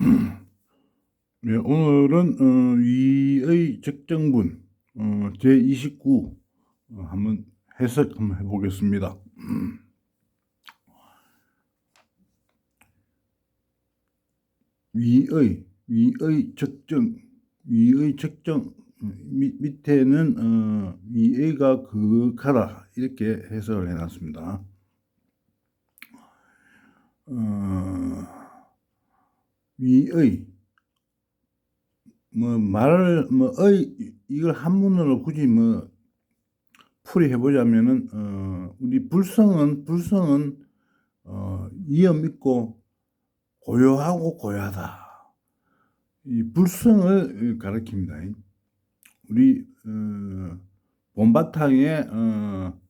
네, 오늘은 어, 위의 적정분 어, 제29 어, 한번 해석 한번 해보겠습니다. 위의 위의 적정 위의 적정 밑, 밑에는 어, 위의가 극하다 이렇게 해석을 해놨습니다. 어, 위의 뭐 말을 뭐의 이걸 한문으로 굳이 뭐 풀이 해 보자면은 어 우리 불성은 불성은 어 이염 있고 고요하고 고요하다 이 불성을 가리킵니다. 우리 어 본바탕에 어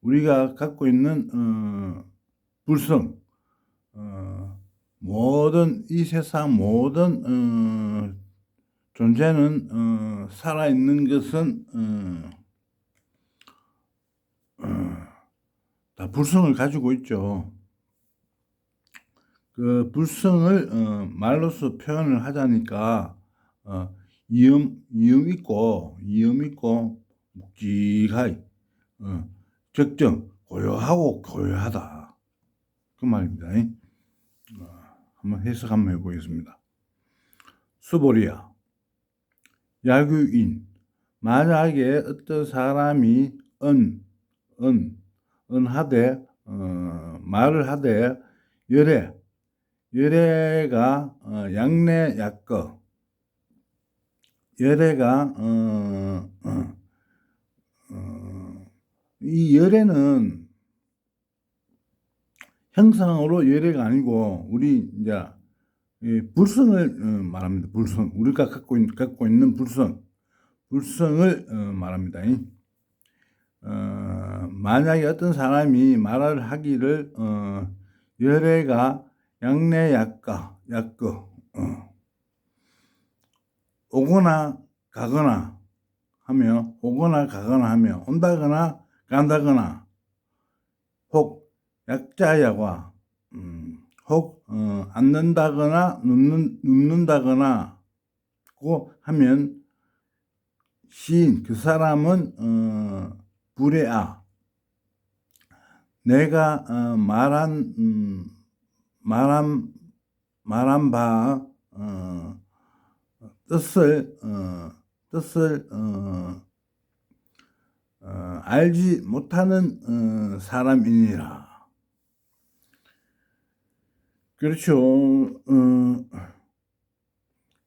우리가 갖고 있는 어 불성 어 모든 이 세상 모든 어 존재는 어, 살아 있는 것은 어, 어, 다 불성을 가지고 있죠. 그 불성을 어, 말로서 표현을 하자니까 어, 이음 이음 있고 이음 있고 묵직하이 어, 적정 고요하고 고요하다 그 말입니다. 어, 한번 해석 한번 해보겠습니다. 수보리야 야규인. 만약에 어떤 사람이 은, 은, 은하되 어, 말을 하되 열애. 열애가 어, 양내 약거. 열애가 어, 어, 어, 이 열애는 형상으로 열애가 아니고 우리 이제 이 불성을 어, 말합니다. 불성 우리가 갖고, 있, 갖고 있는 불성 불성을 어, 말합니다. 어, 만약에 어떤 사람이 말을 하기를 어, 열애가 양내 약가 약거 어, 오거나 가거나 하며 오거나 가거나 하며 온다거나 간다거나 혹 약자야과 음, 혹 어, 앉는다거나 눕는, 눕는다거나 고 하면 시인 그 사람은 어, 불의아 내가 어, 말한 음, 말한 말한 바 어, 뜻을 어, 뜻을 어, 어, 알지 못하는 어, 사람이니라. 그렇죠. 어,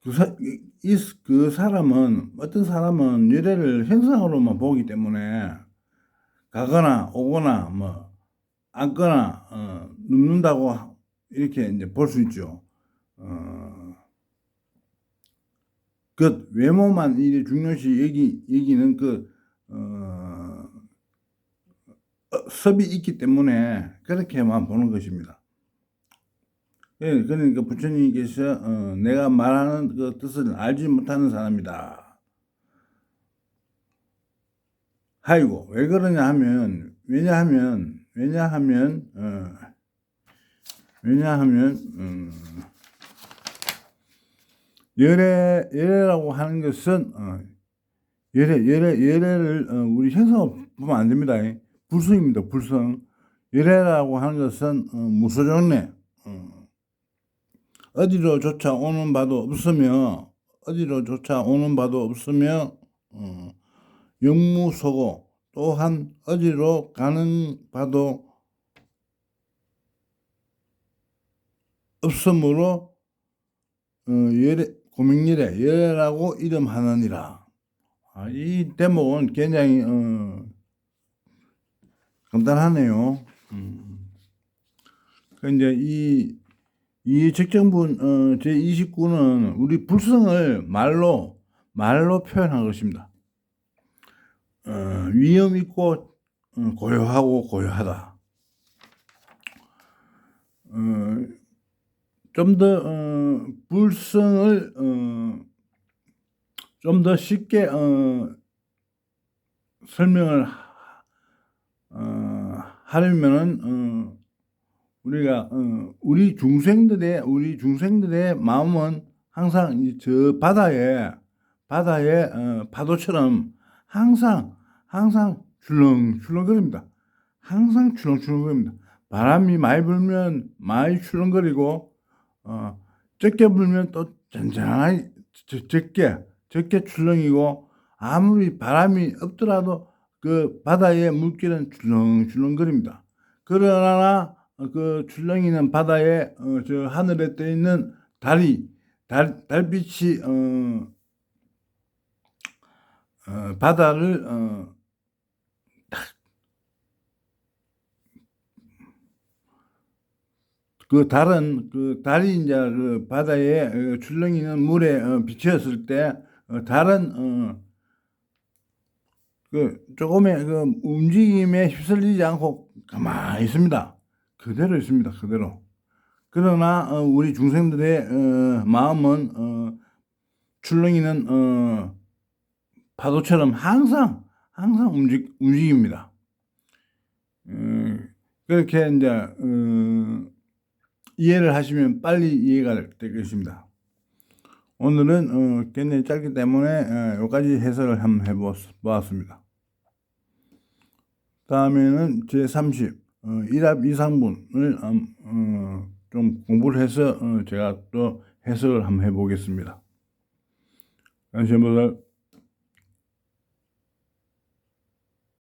그, 사, 이, 그 사람은, 어떤 사람은 미래를 형상으로만 보기 때문에 가거나 오거나 뭐 앉거나 어, 눕는다고 이렇게 이제 볼 수 있죠. 어, 그 외모만 이제 중요시 여기 여기는 그 어, 어, 섭이 있기 때문에 그렇게만 보는 것입니다. 예, 그러니까 부처님께서 어, 내가 말하는 그 뜻을 알지 못하는 사람이다. 하이고 왜 그러냐 하면 왜냐하면 왜냐하면 어, 왜냐하면 음, 열애 열애라고 하는 것은 어, 열애 열애 열애를 어, 우리 형성 보면 안 됩니다. 불성입니다. 불성 열애라고 하는 것은 어, 무소정례 어, 어디로조차 오는 바도 없으며 어디로조차 오는 바도 없으며 어, 영무소고 또한 어디로 가는 바도 없으므로 어, 예래, 고명열애 예라고 이름하느니라. 아, 이 대목은 굉장히 어, 간단하네요. 음. 그 이제 이, 이 직정분 어, 제29는 우리 불성을 말로 말로 표현한 것입니다. 어, 위험 있고 어, 고요하고 고요하다. 어, 좀더 어, 불성을 어, 좀 더 쉽게 어, 설명을 어, 하려면은 어, 우리가 어, 우리 중생들의 우리 중생들의 마음은 항상 이저 바다에 바다의 어, 파도처럼 항상 항상 출렁출렁거립니다. 항상 출렁출렁거립니다. 바람이 많이 불면 많이 출렁거리고 어, 적게 불면 또 잔잔하게 적- 적게 적게 출렁이고 아무리 바람이 없더라도 그 바다의 물길은 출렁출렁거립니다. 그러나 어, 그 출렁이는 바다에 어, 저 하늘에 떠 있는 달이 달 달빛이 어, 어, 바다를 어, 그 달은 그 달이 이제 그 바다에 어, 출렁이는 물에 어, 비쳤을 때 어, 달은 어, 그 조금의 그 움직임에 휩쓸리지 않고 가만히 있습니다. 그대로 있습니다. 그대로. 그러나 어, 우리 중생들의 어, 마음은 어, 출렁이는 어, 파도처럼 항상 항상 움직 움직입니다. 어, 그렇게 이제 어, 이해를 하시면 빨리 이해가 될 것입니다. 오늘은 어, 굉장히 짧기 때문에 어, 여기까지 해설을 한번 해보았습니다. 다음에는 제30 어, 1합 2상분을 음, 어, 좀 공부를 해서 어, 제가 또 해석을 한번 해보겠습니다. 안시보살